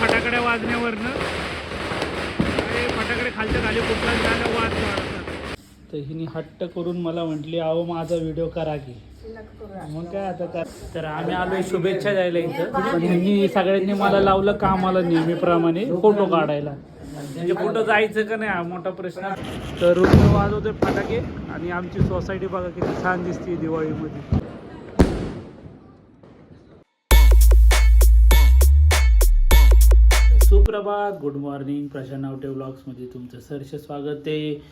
फटाकड्या वाजण्यावरनं. फटाकडे खालच्या खाली कुठला झाला वाज तर हिने हट्ट करून मला म्हटली अहो माझा व्हिडिओ करा की. मग काय आता का? तर आम्ही आलोय शुभेच्छा द्यायला इथं. पण ह्यांनी सगळ्यांनी मला लावलं कामाला नेहमीप्रमाणे फोटो काढायला. म्हणजे कुठं जायचं का नाही हा मोठा प्रश्न. तर रुग्ण वाजवतोय फटाके आणि आमची सोसायटी बघा किती छान दिसते दिवाळीमध्ये. सुप्रभात. गुड मॉर्निंग प्रशांत आवटे ब्लॉग्समध्ये तुमचं सरसे स्वागत आहे.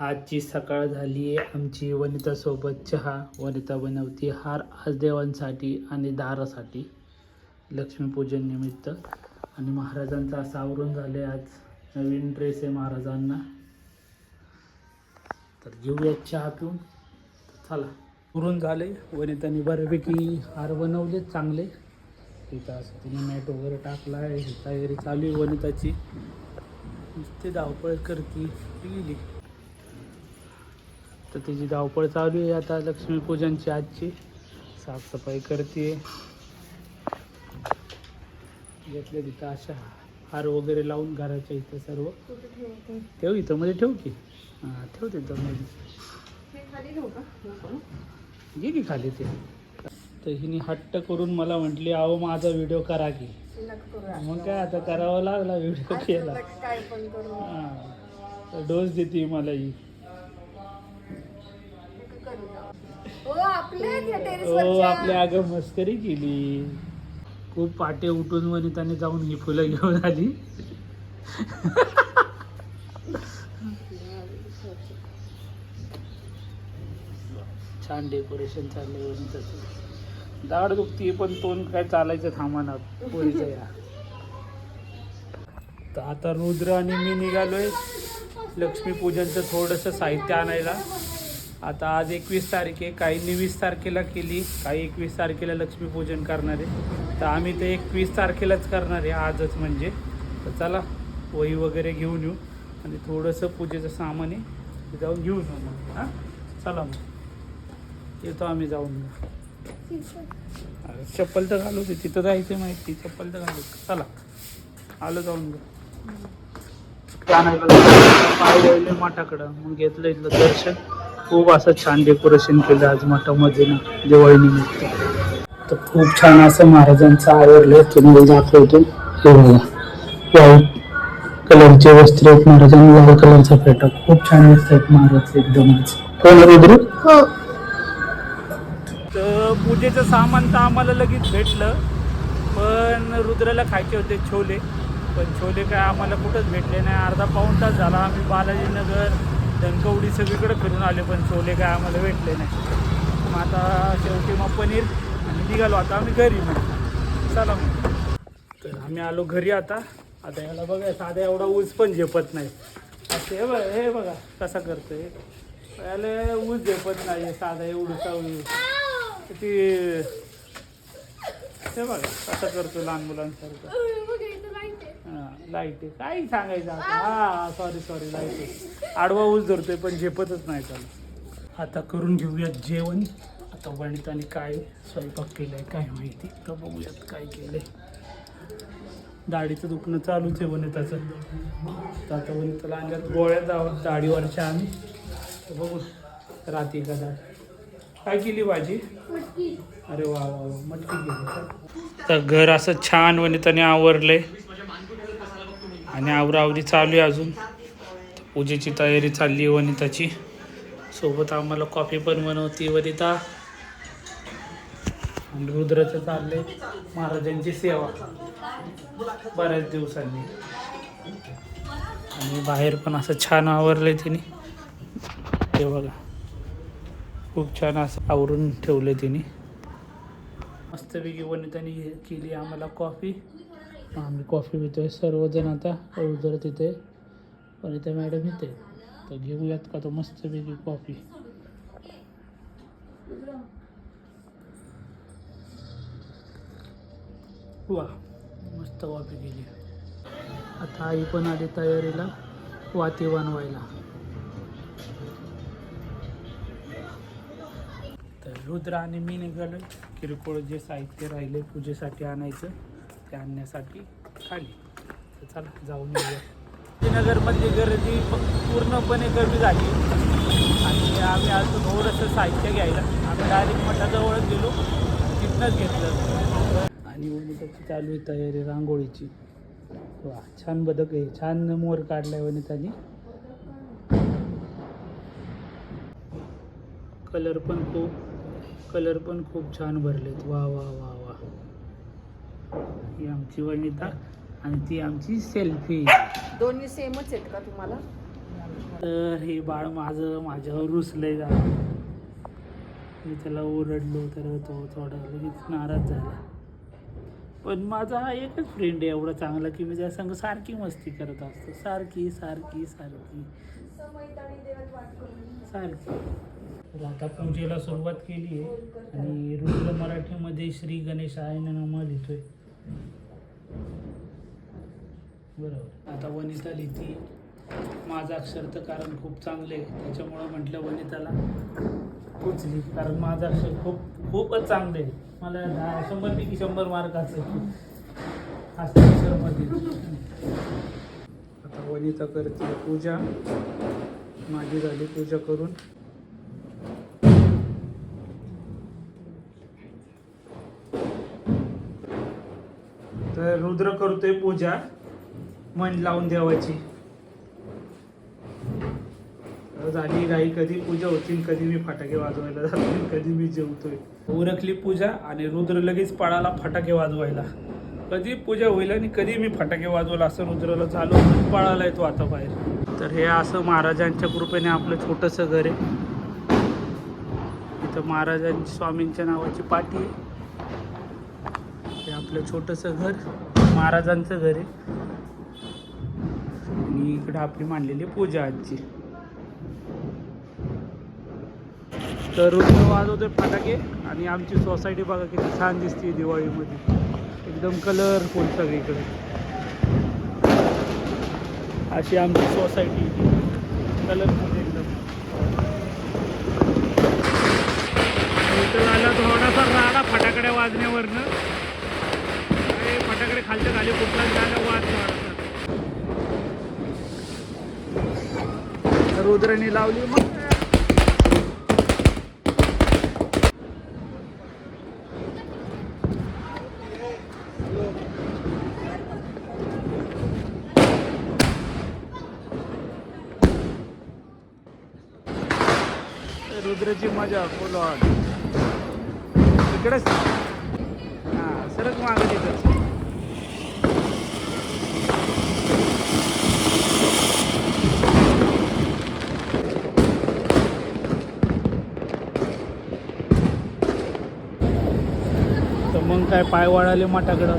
आजची सकाळ झाली आहे. आमची वनितासोबत चहा वनिता बनवती हार आज देवांसाठी आणि दारासाठी लक्ष्मीपूजन निमित्त. आणि महाराजांचं असं आवरून झालं आहे आज. नवीन ड्रेस आहे महाराजांना. तर घेऊयात चहा पिऊन. चला. पुरून झाले वनिताने बऱ्यापैकी हार बनवले चांगले. तिथं असं तिने मॅट वगैरे टाकला आहे ही तयारी चालू आहे वनिताची. नुसती धावपळ करते ती गेली. तर तिची धावपळ चालू आहे आता लक्ष्मीपूजनची आजची. साफसफाई करते घेतले तिथं अशा हार वगैरे लावून घराच्या इथं सर्व. ठेव इथं मध्ये ठेव की. हां ठेव तिथं मध्ये. की? खाली ते. तर हिने हट्ट करून मला म्हटली अहो माझा व्हिडिओ करा की. मग काय आता करावा लागला व्हिडिओ केला. हा. डोस देते मला ही. हो आपले हो आपल्या अगं मस्करी केली. खूप पाटे उठून वनिताने जाऊन ही फुलं घेऊन आली. छान डेकोरेशन चाललंय वनिताचं. दाढ दुखती पण तोंड काय चालायचं थांबाना पोरीचं या तर आता रुद्र आणि मी निघालोय लक्ष्मीपूजनचं थोडंसं साहित्य आणायला. आता आज एकवीस तारीख आहे काहींनी वीस तारखेला केली काही एकवीस तारखेला लक्ष्मीपूजन करणार. आहे तर आम्ही ते एकवीस तारखेलाच करणार आहे आजच म्हणजे. तर चला वही वगैरे घेऊन येऊ. आणि थोडंसं पूजेचं सामान आहे जाऊन घेऊन येऊ मग. हां? चला मग. येतो आम्ही जाऊन. अरे चप्पल तर घालू दे. तिथं जायचं माहिती. चप्पल तर घालू दे. चला. आलो जाऊन मठाकडं. मग घेतलं इथलं दर्शन. खूप असं छान डेकोरेशन केलं आज मठामध्ये ना दिवाळी निमित्त. तर खूप छान असं महाराजांचं आवडलं तुम्हाला दाखवतो. हे बघा. व्हाईट कलरचे वस्त्र आहेत. महाराजांनी लाल कलरचा फेटा. खूप छान दिसत आहेत महाराज एकदमच. हो कोण रुद्र? हो. पूजेचं सामान तर आम्हाला लगेच भेटलं पण रुद्राला खायचे होते छोले. पण छोले काय आम्हाला कुठंच भेटले नाही. अर्धा पाऊण तास झाला आम्ही बालाजीनगर धनकवडी सगळीकडे फिरून आले पण छोले काय आम्हाला भेटले नाही. मग आता शेवटी मग पनीर आणि निघालो. आता आम्ही घरी मग. चला मग. तर आम्ही आलो घरी आता. आता याला बघा साधा एवढा ऊस पण झेपत नाही. असं हे बघा हे बघा कसा करतोय. याला ऊस झेपत नाही साधा एवढं ऊस. ती हे बघा कसा करतो लहान मुलांसारखं हा लाइट आहे. काही सांगायचं आता. हा सॉरी सॉरी लाइट आहे. आडवा ऊस धरतोय पण झेपतच नाही त्याला आता करून घेऊयात जेवण. आता वणिताने काय स्वयंपाक केलाय काय माहिती. तर बघूयात काय केलंय. दाढीचं दुखणं चालूच आहे वनिताचं. तर आता वनिताला आणल्यात गोळ्या जाव दाढीवरच्या आम्ही. तर बघू रात्री का दाढ? काय केली भाजी? अरे वा वा मटकी केली? तर घर असं छान वनिताने आवरलंय आणि आवरावरी चालू आहे अजून. पूजेची तयारी चालली आहे वनिताची. सोबत आम्हाला कॉफी पण बनवती वनिता. आणि रुद्राचं चाललंय महाराजांची सेवा. बऱ्याच दिवसांनी. आणि बाहेर पण असं छान आवरलंय तिने. ते बघा. खूप छान असं आवरून ठेवलं तिने. मस्तपैकी वनिताने केली आम्हाला कॉफी. आम्ही कॉफी पितोय सर्वजण आता. रुद्र तिथे वनिता मॅडम इथे. तर घेऊयात का तो मस्तपैकी कॉफी. वा मस्त कॉफी केली. आता आई पण आली तयारीला वाती बनवायला. तर रुद्र आणि मी निघालो. किरकोळ जे साहित्य राहिले पूजेसाठी आणायचं ते आणण्यासाठी खाली. तर चला जाऊन येऊया. नगरमधली गर्दी पूर्णपणे कमी झाली. आणि आम्ही आज थोडंसं साहित्य घ्यायला. आम्ही डायरेक्ट मठाजवळच गेलो. तिथनंच घेतलं. आणि वनिताची चालू आहे तयारी रांगोळीची. वा छान बदक आहे. छान मोर काढलाय वनितानी. कलर पण खूप कलर पण खूप छान भरलेत. वा वा वा वा. ही आमची वनिता आणि ती आमची सेल्फी. दोन्ही सेमच आहेत का तुम्हाला? तर हे बाळ माझं माझ्यावर रुसलंय जा. मी त्याला ओरडलो तर तो थोडा लगेच नाराज झाला. पण माझा हा एकच फ्रेंड आहे एवढा चांगला की मी त्या संग सारखी मस्ती करत असतो. सारखी सारखी सारखी. सारखी. तर आता पूजेला सुरुवात केली आहे. आणि रुद्र मराठीमध्ये श्री गणेश गणेशाय नमः लिहितोय. बरोबर. आता वनिता लिहिती. माझं अक्षर तर कारण खूप चांगलं आहे. त्याच्यामुळं म्हटलं वनिताला तूच कारण माझं अक्षर खूप खूपच चांगलं आहे. मला दहा शंभरपैकी शंभर मार्काचं हस्ताक्षरमध्ये आता वनिता करते पूजा. माझी झाली पूजा करून. तर रुद्र करतोय पूजा. मन लावून देवाची. झाली गाई कधी पूजा होती आणि कधी मी फटाके वाजवायला जातो कधी मी जेवतोय. उरकली पूजा आणि रुद्र लगेच पळाला फटाके वाजवायला. कधी पूजा होईल आणि कधी मी फटाके वाजवला असं रुद्राला चालू पळाला येतो आता बाहेर. तर हे असं महाराजांच्या कृपेने आपलं छोटंसं घर आहे. इथं महाराजांची स्वामींच्या नावाची पाठी आहे. आपलं छोटंसं घर महाराजांचं घर आहे. आणि इकडं आपली मांडलेली पूजा आजची. तर रुद्र वाजवतोय फटाके आणि आमची सोसायटी बघा किती छान दिसते दिवाळीमध्ये. एकदम कलरफुल सगळीकडे. अशी आमची सोसायटी कलरफुल एकदम. इथं झालं थोडासा राडा फटाकड्या वाजण्यावरनं. खालच्या खाली कुठला जागा वाद थोडासा लावली मग. रुद्रची मजा फुल ऑन इकडेच हां सरक मागे तिथंच काय पाय वाळाले मठाकडं?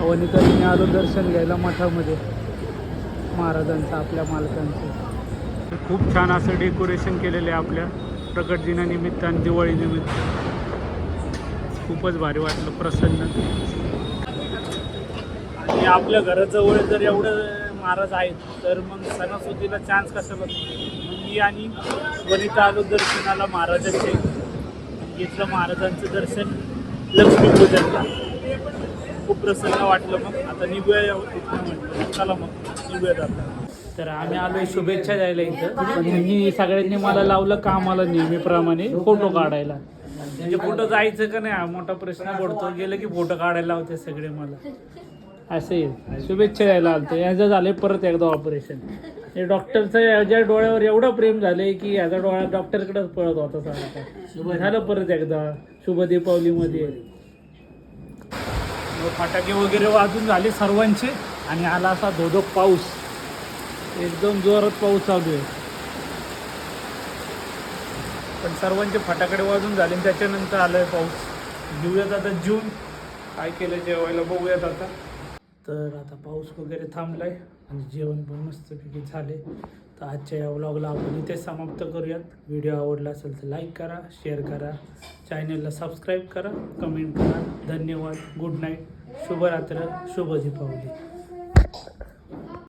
वनिताईने आलो दर्शन घ्यायला मठामध्ये. महाराजांचं आपल्या मालकांचं. खूप छान असं डेकोरेशन केलेलं आहे आपल्या प्रकट दिनानिमित्त आणि दिवाळीनिमित्त खूपच भारी वाटलं प्रसन्न. आणि आपल्या घराजवळ जर एवढं महाराज आहेत तर मग सणासुदीला चान्स कशाला मग मी आणि वनिता आलो दर्शनाला महाराजांचे. घेतलं महाराजांचं दर्शन. लक्ष्मीपूजनला खूप प्रसन्न वाटलं मग. आता निघूया या म्हटलं चला मग. निघूया जाता. तर आम्ही आलोय शुभेच्छा द्यायला इथं. पण ह्यांनी सगळ्यांनी मला लावलं कामाला नेहमीप्रमाणे फोटो काढायला. म्हणजे कुठं जायचं का नाही हा मोठा प्रश्न पडतो. गेलं की फोटो काढायला होते सगळे मला. असे शुभेच्छा द्यायला आलतो. याचं झालंय परत एकदा ऑपरेशन हे डॉक्टरचं याच्या डोळ्यावर एवढं प्रेम झालंय की याचा डोळा डॉक्टरकडेच पळत होता सारखा झालं परत एकदा. शुभ दीपावलीमध्ये फटाके वगैरे वाजून झाले सर्वांचे आणि आला असा धोधो पाऊस. एकदम जोरात पाऊस चालू आहे. पण सर्वांचे फटाकडे वाजून झाले आणि त्याच्यानंतर आलाय पाऊस. घेऊयात आता जून काय केलं जेवायला बघूयात आता. तर आता पाऊस वगैरे थांबलाय. आणि जेवण पण मस्तपैकी झाले. तर आजच्या या व्लॉगला आपण इथे समाप्त करूयात. व्हिडिओ आवडला असेल तर लाईक करा शेअर करा. चॅनलला सबस्क्राईब करा कमेंट करा. धन्यवाद. गुड नाईट शुभरात्र. शुभ दीपावली.